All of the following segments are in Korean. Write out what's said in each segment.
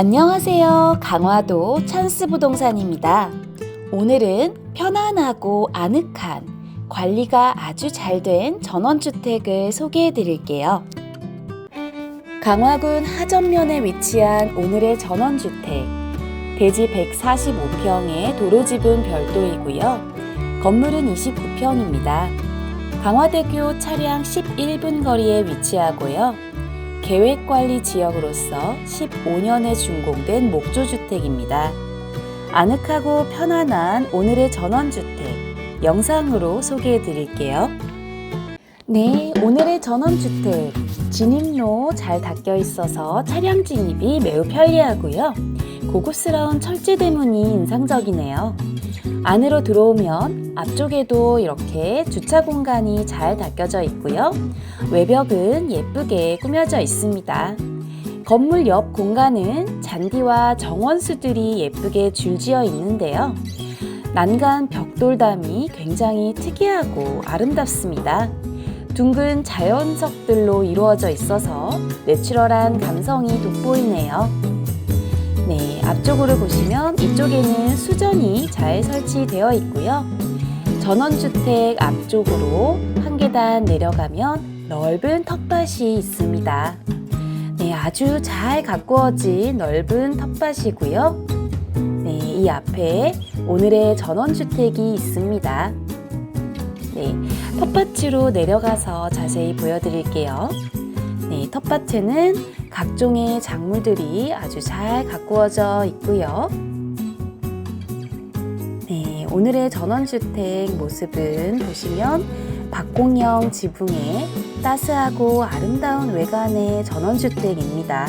안녕하세요. 강화도 찬스 부동산입니다. 오늘은 편안하고 아늑한 관리가 아주 잘 된 전원주택을 소개해 드릴게요. 강화군 하전면에 위치한 오늘의 전원주택. 대지 145평의 도로집은 별도이고요. 건물은 29평입니다. 강화대교 차량 11분 거리에 위치하고요. 계획관리 지역으로서 15년에 준공된 목조주택입니다. 아늑하고 편안한 오늘의 전원주택 영상으로 소개해 드릴게요. 네, 오늘의 전원주택 진입로 잘 닦여 있어서 차량 진입이 매우 편리하고요. 고급스러운 철제 대문이 인상적이네요. 안으로 들어오면 앞쪽에도 이렇게 주차 공간이 잘 닦여져 있고요. 외벽은 예쁘게 꾸며져 있습니다. 건물 옆 공간은 잔디와 정원수들이 예쁘게 줄지어 있는데요. 난간 벽돌담이 굉장히 특이하고 아름답습니다. 둥근 자연석들로 이루어져 있어서 내추럴한 감성이 돋보이네요. 네, 앞쪽으로 보시면 이쪽에는 수전이 잘 설치되어 있고요. 전원주택 앞쪽으로 한 계단 내려가면 넓은 텃밭이 있습니다. 네, 아주 잘 가꾸어진 넓은 텃밭이고요. 네, 이 앞에 오늘의 전원주택이 있습니다. 네, 텃밭으로 내려가서 자세히 보여드릴게요. 네, 텃밭에는 각종의 작물들이 아주 잘 가꾸어져 있고요. 네, 오늘의 전원주택 모습은 보시면 박공형 지붕에 따스하고 아름다운 외관의 전원주택입니다.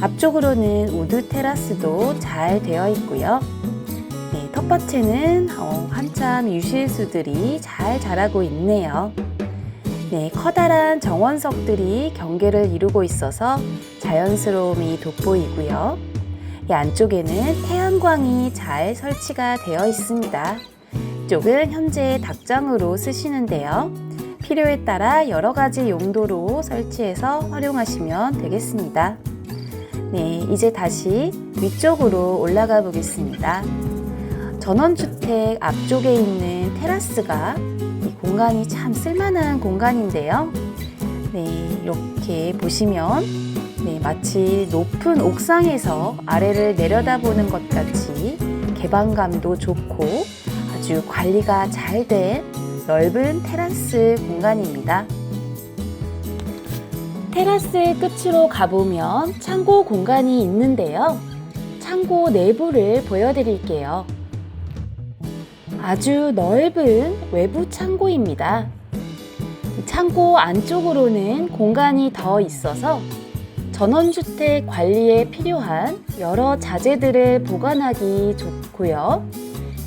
앞쪽으로는 우드 테라스도 잘 되어 있고요. 네, 텃밭에는 어, 한참 유실수들이 잘 자라고 있네요. 네, 커다란 정원석들이 경계를 이루고 있어서 자연스러움이 돋보이고요. 이 안쪽에는 태양광이 잘 설치가 되어 있습니다. 이쪽은 현재 닭장으로 쓰시는데요. 필요에 따라 여러 가지 용도로 설치해서 활용하시면 되겠습니다. 네, 이제 다시 위쪽으로 올라가 보겠습니다. 전원주택 앞쪽에 있는 테라스가 이 공간이 참 쓸만한 공간인데요. 네, 이렇게 보시면 네, 마치 높은 옥상에서 아래를 내려다보는 것 같이 개방감도 좋고 아주 관리가 잘 된 넓은 테라스 공간입니다. 테라스의 끝으로 가보면 창고 공간이 있는데요. 창고 내부를 보여드릴게요. 아주 넓은 외부 창고입니다. 창고 안쪽으로는 공간이 더 있어서 전원주택 관리에 필요한 여러 자재들을 보관하기 좋고요.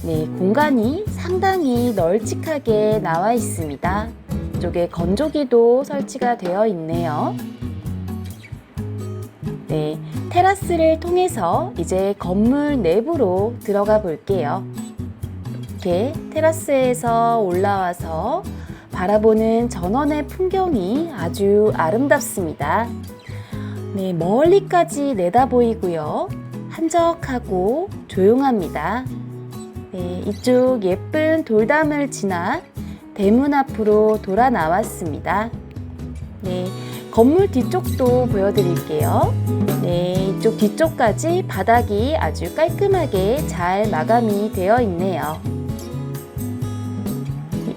네, 공간이 상당히 널찍하게 나와 있습니다. 이쪽에 건조기도 설치가 되어 있네요. 네, 테라스를 통해서 이제 건물 내부로 들어가 볼게요. 이렇게 테라스에서 올라와서 바라보는 전원의 풍경이 아주 아름답습니다. 네, 멀리까지 내다 보이고요. 한적하고 조용합니다. 네, 이쪽 예쁜 돌담을 지나 대문 앞으로 돌아 나왔습니다. 네, 건물 뒤쪽도 보여드릴게요. 네, 이쪽 뒤쪽까지 바닥이 아주 깔끔하게 잘 마감이 되어 있네요.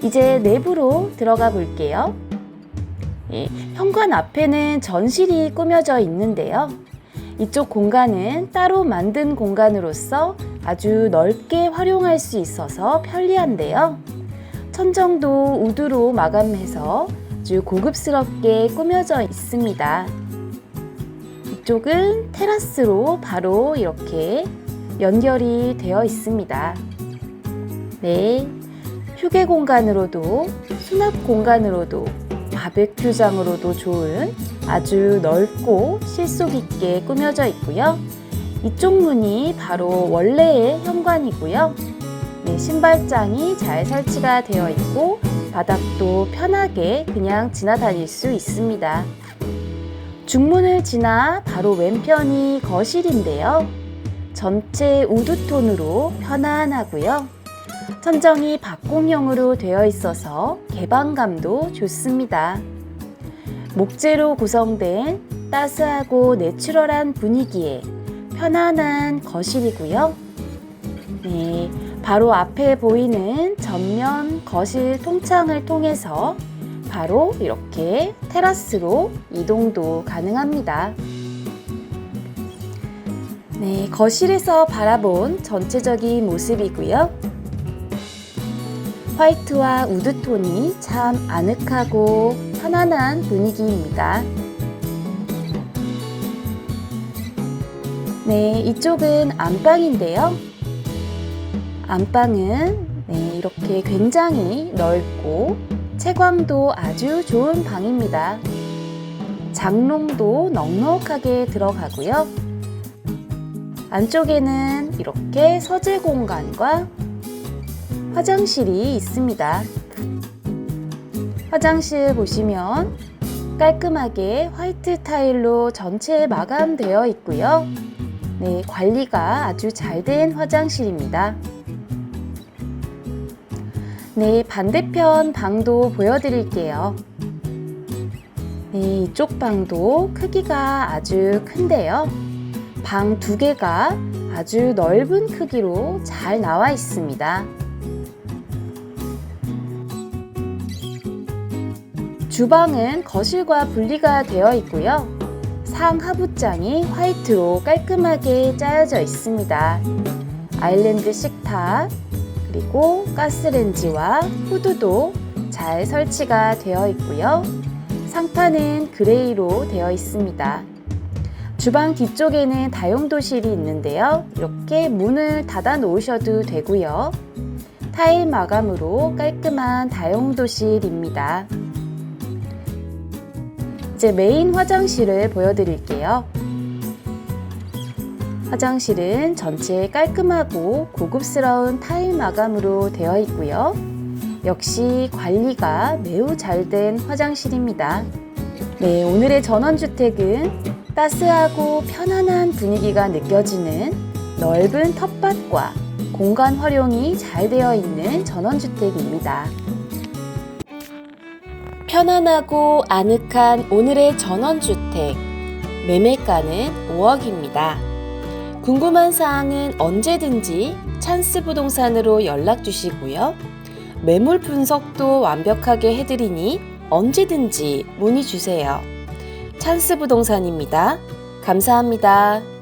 이제 내부로 들어가 볼게요. 예, 현관 앞에는 전실이 꾸며져 있는데요. 이쪽 공간은 따로 만든 공간으로서 아주 넓게 활용할 수 있어서 편리한데요. 천정도 우드로 마감해서 아주 고급스럽게 꾸며져 있습니다. 이쪽은 테라스로 바로 이렇게 연결이 되어 있습니다. 네. 휴게 공간으로도 수납 공간으로도 바베큐장으로도 좋은 아주 넓고 실속 있게 꾸며져 있고요. 이쪽 문이 바로 원래의 현관이고요. 네, 신발장이 잘 설치가 되어 있고 바닥도 편하게 그냥 지나다닐 수 있습니다. 중문을 지나 바로 왼편이 거실인데요. 전체 우드톤으로 편안하고요. 천정이 박공형으로 되어 있어서 개방감도 좋습니다. 목재로 구성된 따스하고 내추럴한 분위기에 편안한 거실이고요. 네, 바로 앞에 보이는 전면 거실 통창을 통해서 바로 이렇게 테라스로 이동도 가능합니다. 네, 거실에서 바라본 전체적인 모습이고요. 화이트와 우드톤이 참 아늑하고 편안한 분위기입니다. 네, 이쪽은 안방인데요. 안방은 네, 이렇게 굉장히 넓고 채광도 아주 좋은 방입니다. 장롱도 넉넉하게 들어가고요. 안쪽에는 이렇게 서재 공간과 화장실이 있습니다. 화장실 보시면 깔끔하게 화이트 타일로 전체 마감되어 있고요. 네, 관리가 아주 잘 된 화장실입니다. 네, 반대편 방도 보여드릴게요. 네, 이쪽 방도 크기가 아주 큰데요. 방 두 개가 아주 넓은 크기로 잘 나와 있습니다. 주방은 거실과 분리가 되어 있고요. 상하부장이 화이트로 깔끔하게 짜여져 있습니다. 아일랜드 식탁, 그리고 가스렌지와 후드도 잘 설치가 되어 있고요. 상판은 그레이로 되어 있습니다. 주방 뒤쪽에는 다용도실이 있는데요. 이렇게 문을 닫아 놓으셔도 되고요. 타일 마감으로 깔끔한 다용도실입니다. 이제 메인 화장실을 보여드릴게요. 화장실은 전체 깔끔하고 고급스러운 타일 마감으로 되어 있고요. 역시 관리가 매우 잘 된 화장실입니다. 네, 오늘의 전원주택은 따스하고 편안한 분위기가 느껴지는 넓은 텃밭과 공간 활용이 잘 되어 있는 전원주택입니다. 편안하고 아늑한 오늘의 전원주택. 매매가는 5억입니다. 궁금한 사항은 언제든지 찬스 부동산으로 연락 주시고요. 매물 분석도 완벽하게 해드리니 언제든지 문의 주세요. 찬스 부동산입니다. 감사합니다.